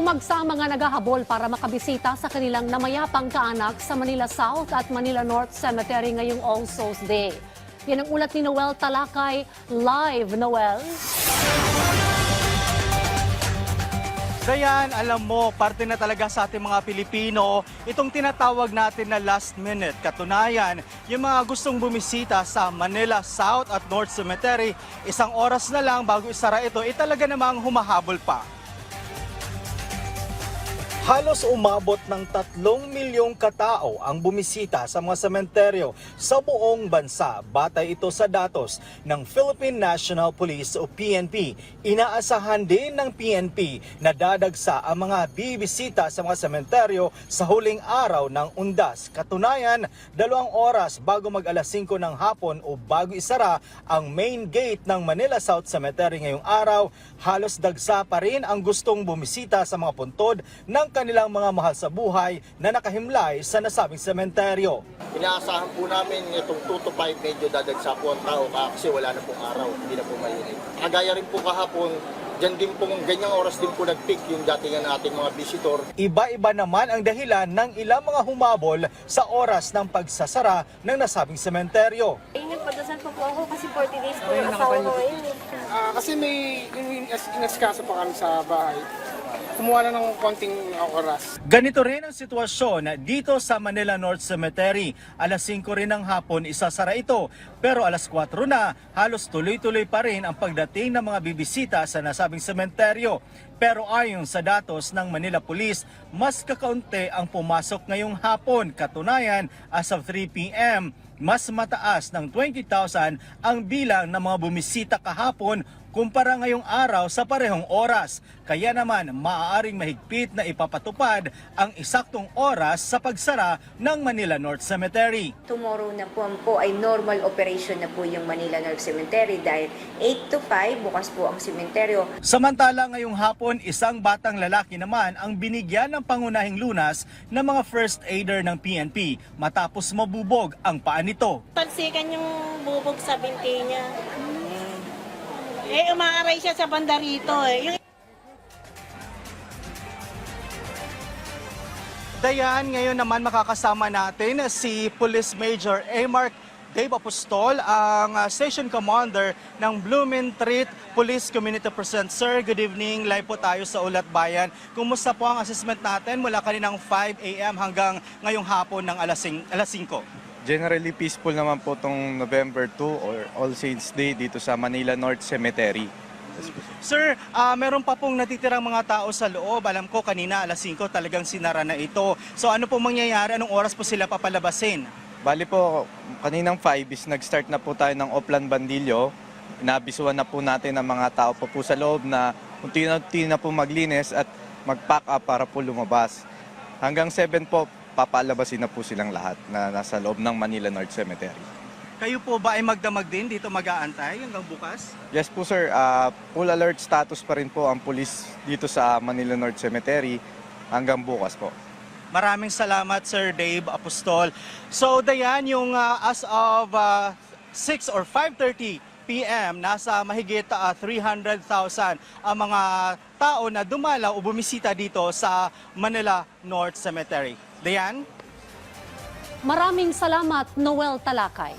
Tumagsa mga naghahabol para makabisita sa kanilang namayapang kaanak sa Manila South at Manila North Cemetery ngayong All Souls Day. Yan ang ulat ni Noel Talakay. Live, Noel. Dayan, alam mo, parte na talaga sa ating mga Pilipino itong tinatawag natin na last minute. Katunayan, yung mga gustong bumisita sa Manila South at North Cemetery, isang oras na lang bago isara ito, eh talaga namang humahabol pa. Halos umabot ng tatlong milyong katao ang bumisita sa mga sementeryo sa buong bansa. Batay ito sa datos ng Philippine National Police o PNP. Inaasahan din ng PNP na dadagsa ang mga bibisita sa mga sementeryo sa huling araw ng undas. Katunayan, dalawang oras bago mag alas 5 ng hapon o bago isara ang main gate ng Manila South Cemetery ngayong araw, halos dagsa pa rin ang gustong bumisita sa mga puntod ng kanilang mga mahal sa buhay na nakahimlay sa nasabing sementeryo. Inaasahan po namin itong 2 to 5 medyo dadagsa po ang tao kasi wala na pong araw, hindi na po mainit. Kagaya rin po kahapon, dyan din po, ganyang oras din po nag-peak yung datingan nating mga visitor. Iba-iba naman ang dahilan ng ilang mga humabol sa oras ng pagsasara ng nasabing sementeryo. Ay, nagpadasal pa po ako kasi 40 days po yung asawa ko ngayon. eh. Ah, kasi may in- in- inaskaso pa kami sa bahay. Kumuha na ng konting oras. Ganito rin ang sitwasyon dito sa Manila North Cemetery. Alas 5 rin ng hapon isasara ito. Pero alas 4 na, halos tuloy-tuloy pa rin ang pagdating ng mga bibisita sa nasabing sementeryo. Pero ayon sa datos ng Manila Police, mas kakaunti ang pumasok ngayong hapon. Katunayan, as of 3 p.m., mas mataas ng 20,000 ang bilang ng mga bumisita kahapon kumpara ngayong araw sa parehong oras. Kaya naman maaaring mahigpit na ipapatupad ang isaktong oras sa pagsara ng Manila North Cemetery. Tomorrow na po, po ay normal operation na po yung Manila North Cemetery dahil 8 to 5 bukas po ang sementeryo. Samantala ngayong hapon, isang batang lalaki naman ang binigyan ng pangunahing lunas ng mga first aider ng PNP matapos mabubog ang paa nito. Talsikan yung bubog sa binti niya. Eh, umaaray siya sa banda rito eh. Yung Dayan, ngayon naman makakasama natin si Police Major Amark Dave Apostol, ang uh, Station Commander ng Blumentritt Police Community Present. Sir, good evening. Live po tayo sa Ulat Bayan. Kumusta po ang assessment natin mula kaninang 5 a.m. hanggang ngayong hapon ng alas 5? Alas 5? Generally peaceful naman po tong November 2 or All Saints Day dito sa Manila North Cemetery. Sir, ah, meron pa pong natitirang mga tao sa loob. Alam ko kanina alas 5 talagang sinara na ito. So ano po mangyayari? Anong oras po sila papalabasin? Bali po, kaninang 5 is nag-start na po tayo ng Oplan Bandilyo. Nabisuan na po natin ang mga tao po po sa loob na unti-unti na po maglinis at mag-pack up para po lumabas. Hanggang 7 po, papalabasin na po silang lahat na nasa loob ng Manila North Cemetery. Kayo po ba ay magdamag din dito mag-aantay hanggang bukas? Yes po sir, Ah, full alert status pa rin po ang pulis dito sa Manila North Cemetery hanggang bukas po. Maraming salamat Sir Dave Apostol. So Dayan, yung uh, as of uh, 6 or 5.30 p.m., nasa mahigit uh, 300,000 ang mga tao na dumalaw o bumisita dito sa Manila North Cemetery. Dayan? Maraming salamat, Noel Talakay.